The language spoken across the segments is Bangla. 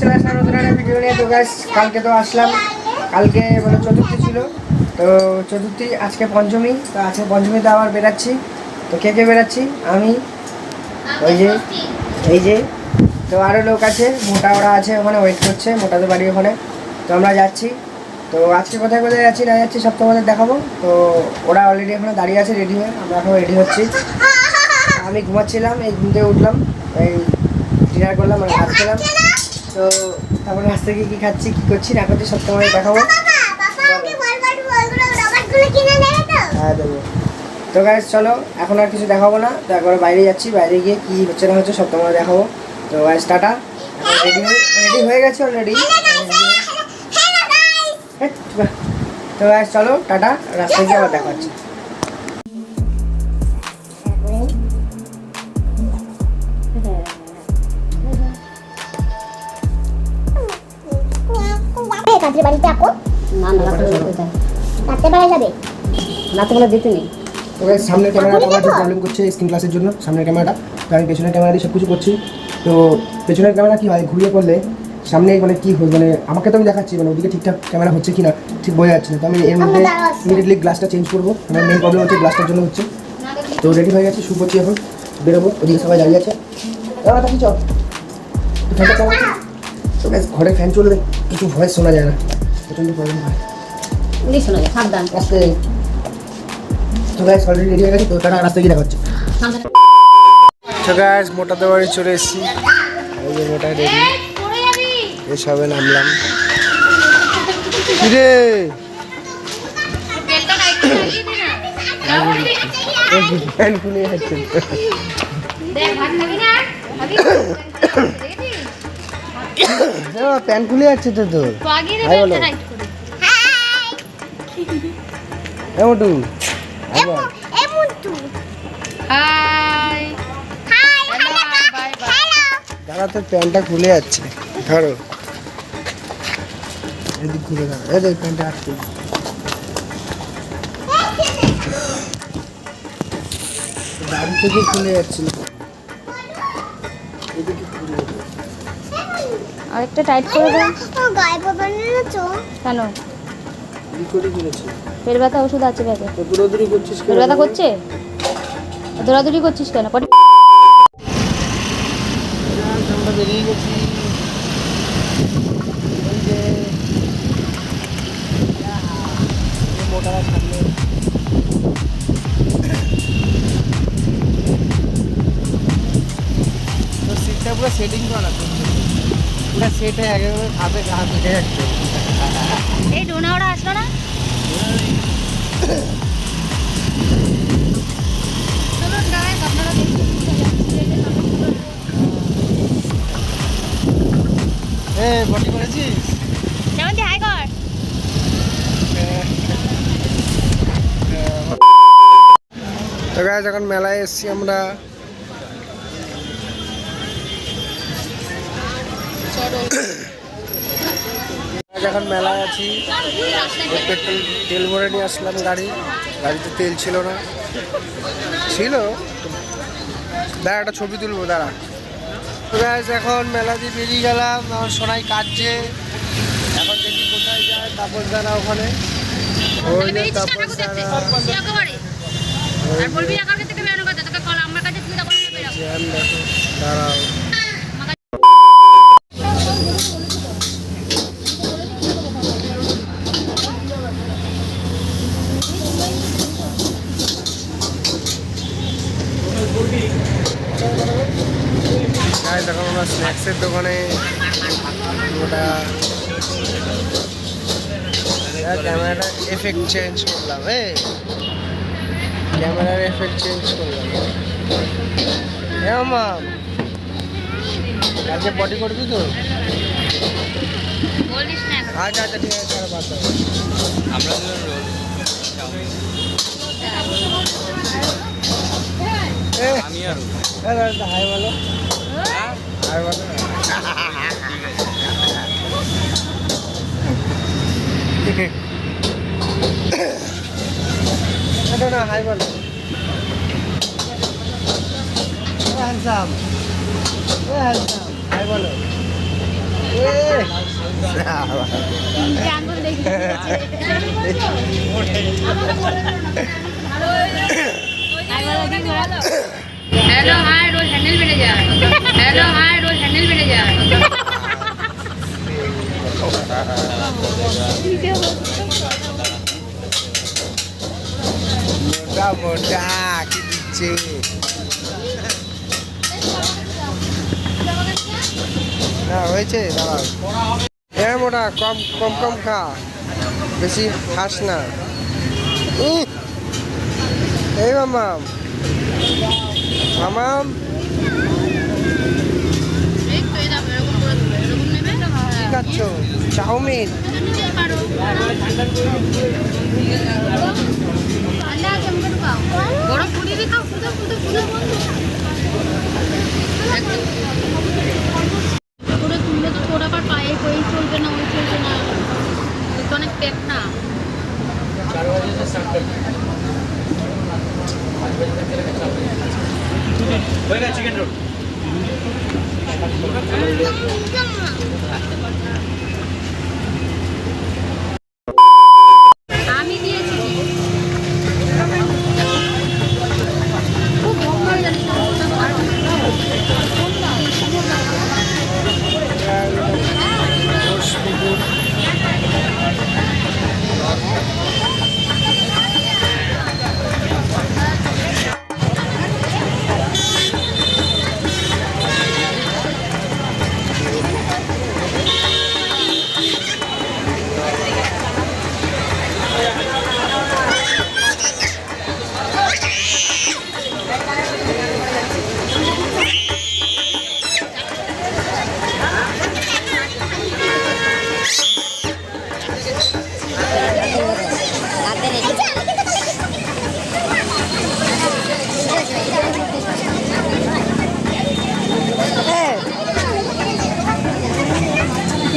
চলে আসলাম নতুন ভিডিও নিয়ে তো গাছ কালকে তো আসলাম। কালকে মানে চতুর্থী ছিল। তো চতুর্থী আজকে পঞ্চমী, তো আজকে পঞ্চমীতে আবার বেরাচ্ছি। তো কে কে বেরাচ্ছি? আমি, ওই যে, এই যে, তো আরও লোক আছে, মোটা ওরা আছে, ওখানে ওয়েট করছে, মোটাদের বাড়ি ওখানে। তো আমরা যাচ্ছি। তো আজকে কোথায় কোথায় যাচ্ছি না যাচ্ছি সব তোমাদের দেখাবো। তো ওরা অলরেডি এখানে দাঁড়িয়ে আছে রেডি হয়ে, আমরা এখন রেডি হচ্ছি। আমি ঘুমাচ্ছিলাম, এই ঘুম থেকে উঠলাম, এই ডিনার করলাম মানে ভাত খেলাম। তো তারপরে রাস্তা গিয়ে কী খাচ্ছি কী করছি না করছি সব তোমাদের দেখাবো। হ্যাঁ দেবো। তো গাইজ চলো এখন আর কিছু দেখাবো না। তো একবার বাইরে যাচ্ছি বাইরে গিয়ে কী হচ্ছে না হচ্ছে সব তোমাদের দেখাবো। তো গাইজ টাটা। রেডি রেডি হয়ে গেছে অলরেডি তো গাইজ চলো টাটা। রাস্তায় গিয়ে আবার দেখা কাজের বাড়িতে আপন না না রাত্রে কোথায়? রাত্রেবেলা যাবে? রাত্রেবেলা যেতে নেই। guys, সামনের ক্যামেরাটা আমার একটু প্রবলেম করছে স্ক্রিন ক্লাসের জন্য সামনের ক্যামেরাটা। তো আমি পেছনের ক্যামেরা দিয়ে সব কিছু করছি। তো পেছনের ক্যামেরা কী হয়? ঘুরিয়ে করলে সামনে মানে কী হয় মানে আমাকে তো আমি দেখাচ্ছি মানে ওদিকে ঠিকঠাক ক্যামেরা হচ্ছে কি না ঠিক বোঝা যাচ্ছে না। তো আমি এর মধ্যে। ইমিডিয়েটলি গ্লাসটা চেঞ্জ করব। আমার মেন প্রবলেম হচ্ছে গ্লাসটার জন্য হচ্ছে। তো রেডি হয়ে গেছে শু করছি এখন। বেরোবো ওদিকে সবাই দাঁড়িয়ে আছে। দাঁড়া থাকি চল। ঠান্ডা তো guys, ঘরে ফ্যান চলবে কিছু ভয়েস শোনা যায় না। প্রচণ্ড প্রবলেম হয়। শোনা যায় সাবধান। আস্তে তো গাইস অলরেডি রেডি হয়ে গেছে তো তারা রাস্তায় গিয়ে দেখা হচ্ছে তো গাইস মোটাতে বাড়ি চলে এসেছি। এই যে মোটা রেডি এই সবে নামলাম। কিরে? প্যান্ট খুলে যাচ্ছে। প্যান্ট খুলে যাচ্ছে তো তোর। হাই বলো। হ্যাঁ মোটু হাই দাঁড়া তোর প্যান্টটা খুলে যাচ্ছে। ধরো। এদিক ঘুরে দাঁড়া। এই দেখ প্যান্টটা আটকে দাড়ি থেকে খুলে যাচ্ছে আরেকটা টাইট করে দেন গায়ে বাবানের তো। কেন? কি করে করেছি পেট ব্যথা ওষুধ আছে ব্যাগে। তো দৌড়াদৌড়ি করছিস পেট ব্যথা করছে? দৌড়াদৌড়ি করছিস কেন? পটি আমরা বেরিয়ে গেছি এই যে মোটা সামনে তো সিটটা পুরো সেটিং করা পুরো সেট একেবারে হাতে হাত উঠে যাচ্ছে। এই ডোনা ওরা আসলো না? চলুন গাইস আপনারা দেখুন এ বটি করেছিস? যেমন হাই কর। তো গাছ এখন মেলায় এসছি আমরা। এখন মেলায় আছি। পেট্রোল তেল ভরে নিয়ে আসলাম গাড়ি। গাড়িতে তেল ছিল না। ছিল। দাঁড়া একটা ছবি তুলবো দাঁড়া। এখন মেলা দিয়ে বেরিয়ে গেলাম। আমার সোনাই কাটছে এখন দেখি কোথায় যায় তাপস দাঁড়া ওখানে। ওই যে তাপস দাঁড়া আর বলবি একার থেকে বেরোনো কথা তোকে কল আমার কাছে তুই তখন বেরোবো জ্যাম দেখো দাঁড়াও গাইস এখন আমরা দোকানে ওটা ক্যামেরাটা এফেক্ট চেঞ্জ করলাম এ ক্যামেরার এফেক্ট চেঞ্জ করলাম। হ্যাঁ মাম কালকে বডি করবি তো? আচ্ছা আচ্ছা ঠিক আছে তাহলে বাদ আমরা আমি আর হাই বলো। হাই বলো না হাই বলো। হ্যান্ডসাম হ্যান্ডসাম হাই বলো। হ্যালো হাই রোজ হ্যান্ডেল বেড়ে যায়। হ্যালো হাই রোজ হ্যান্ডেল বেড়ে যায়। মোটা মোটা, কি দিচ্ছে? না, হয়েছে, দাঁড়াও। হ্যাঁ মোটা, কম কম কম খা। বেশি খাস না। এই মামাম মামাম এই তো এই দেখো, এরকম করে দেবে, এরকম নেবে, কি খাচ্ছ চাউমিন নিতে পারো। খাও,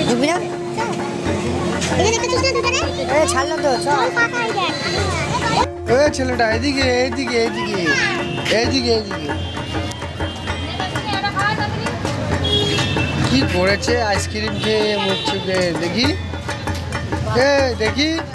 ঢুকবি না এখানে একটা চুষে দোকানে এ ছাড়লো তো পাকাই ছেলেটা এদিকে এদিকে এদিকে এদিকে এদিকে কি করেছে আইসক্রিম খেয়ে মুখ চুপে দেখি দেখি ইয়ে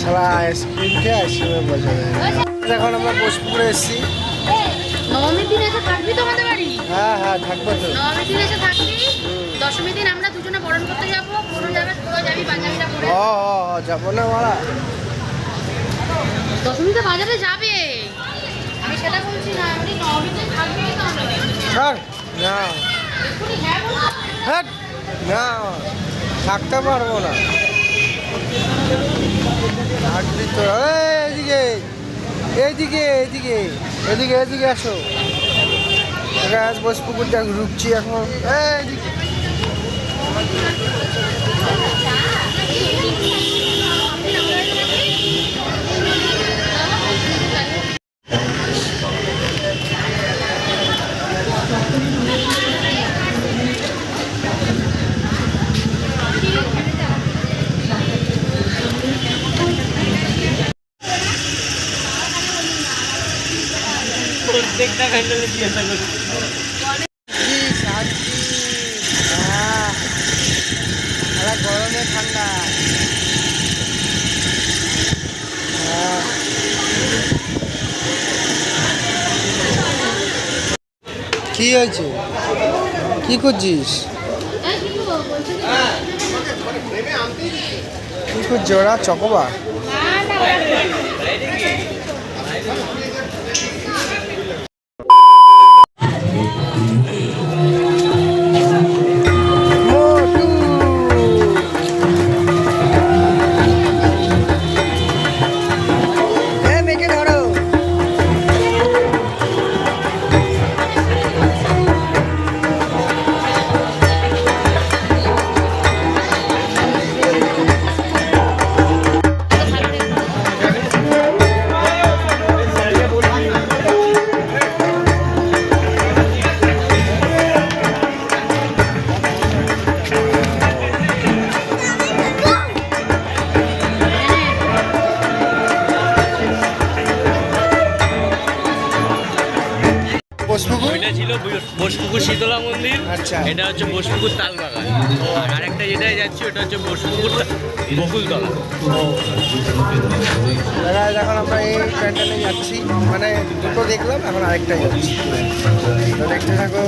সারা আইসক্রিম খেয়ে আইসক্রিমের মজা নেই এখন আমরা বোসপুরে এসেছি। নবমীর দিন এসে থাকবি তো আমাদের বাড়ি? হ্যাঁ হ্যাঁ থাকব তো। নবমীর দিন এসে থাকবি? দশমীর দিন আমরা দুজনে বরণ করতে যাব। কোনো যাবে তোরা যাবি পাঞ্জাবিটা পরে। ও ও, ও, যাব না মারা। দশমীতে বাজারে যাবে? আমি সেটা বলছি না আমি নবমীতে থাকবি তো আমরা স্যার না। হ্যাঁ না। থাকতে পারব না। এদিকে এইদিকে এদিকে এদিকে আসো। গাছ বসপুকুরটা ঢুকছি এখন। এইদিকে কি শান্তি আহ, সারা গরমে ঠান্ডা আহ। কি হয়েছে? কি করছিস? কি করছি ওরা চকোবা পোষপুকুর এটা ছিল বসপুকুর শীতলা মন্দির। আচ্ছা। এটা হচ্ছে বসপুকুর তালবাগান। আর আরেকটা যেটাই যাচ্ছি ওটা হচ্ছে বসপুকুর বকুলতলা। দাদা এখন আমরা এই প্যান্ডেলে যাচ্ছি। মানে দুটো দেখলাম এখন আরেকটাই যাচ্ছি। দেখতে থাকো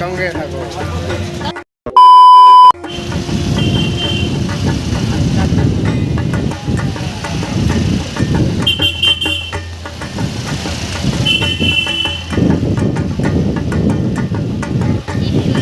সঙ্গে থাকো।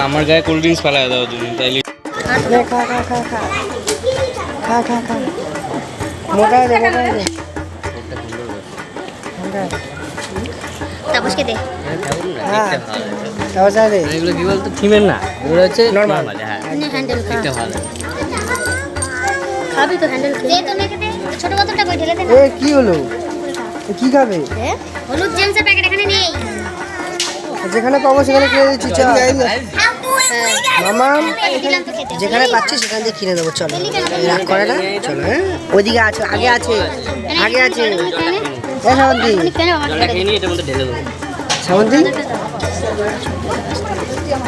আমার গায়ে কোল্ড ড্রিঙ্কস ফেলায় দাও জন্য তাইলে খা খা খা খা খা খা খা মোটা দে মোটা দে তাপসকে দে হ্যাঁ তারপর দে এগুলো কি বলতো থিমের না এগুলো হচ্ছে. নর্মাল হ্যাঁ হ্যান্ডেল খা ভালো খাবি তো হ্যান্ডেল দে তো দে ছোট বোতলটা কই ঢেলে দে এ কি হলো এ কি খাবে হ্যাঁ? হলুদ জেমসের প্যাকেট এখানে নেই যেখানে পাবো সেখানে কিনে দিচ্ছি। চল মামা দিলাম তো খেতে। যেখানে পাচ্ছি সেখান থেকে কিনে দেবো চলো। রাগ করে না? চলো হ্যাঁ? ওইদিকে আছে আগে আছে আগে আছে। এ সামন্তি। সামন্তি?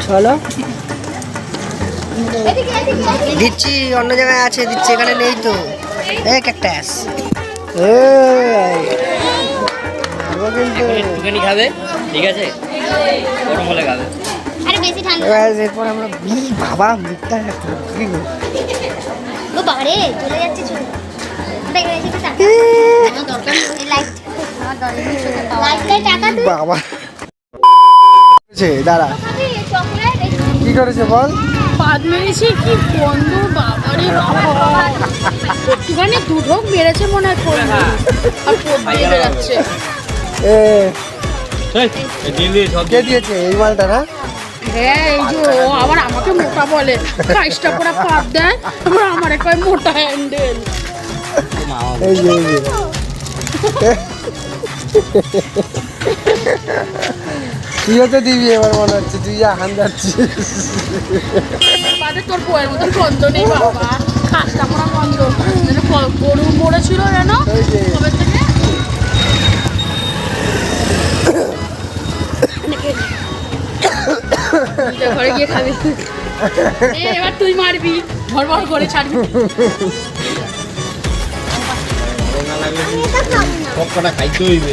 চলো। দিচ্ছি অন্য জায়গায় আছে দিচ্ছি এখানে নেই তো। এ ক্যাকটাস। কিন্তু খাবে ঠিক আছে? এরপর আমরা বাবা মুখটা কি চলে যাচ্ছে চলে বাবা। দাঁড়া। করেছে বল? পাদ মেরেছে কি বন্ধু বাবারে বাবা। একটুখানি দুঢোক মেরেছে মনে হয় আর বেরাচ্ছে এ। কে দিয়েছে এই মালটা না? হ্যাঁ এই যে ও আবার আমাকে মোটা বলে। কাইসটা পুরো পাত দেয়। আবার আমার কয় মোটা হ্যান্ডেল। এই যে এই যে। তো দিবি এবার মনে হচ্ছে তুই যা হান যাচ্ছিস। বাদে তোর বউয়ের মতন গন্ধ নেই বাবা। খাসটা পুরো গন্ধ গরু মরেছিল কবে থেকে ঘরে গিয়ে খাবি এবার তুই মারবি। ভর ভর করে ছাড়বি। সবকটা খাইতে হইবে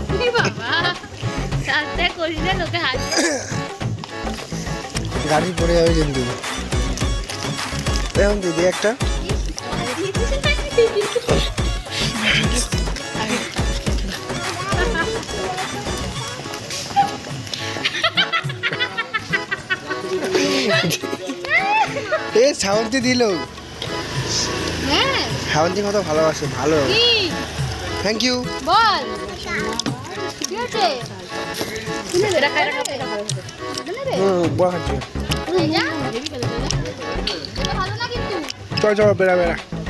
গাড়ি পড়ে যাবে কিন্তু এখন দিদি একটা এ শাওন্তি দিল। হ্যাঁ। শাওন্তি কত ভালোবাসে ভালো। থ্যাংক ইউ বল। কিন্তু চল চল বেড়া বেড়া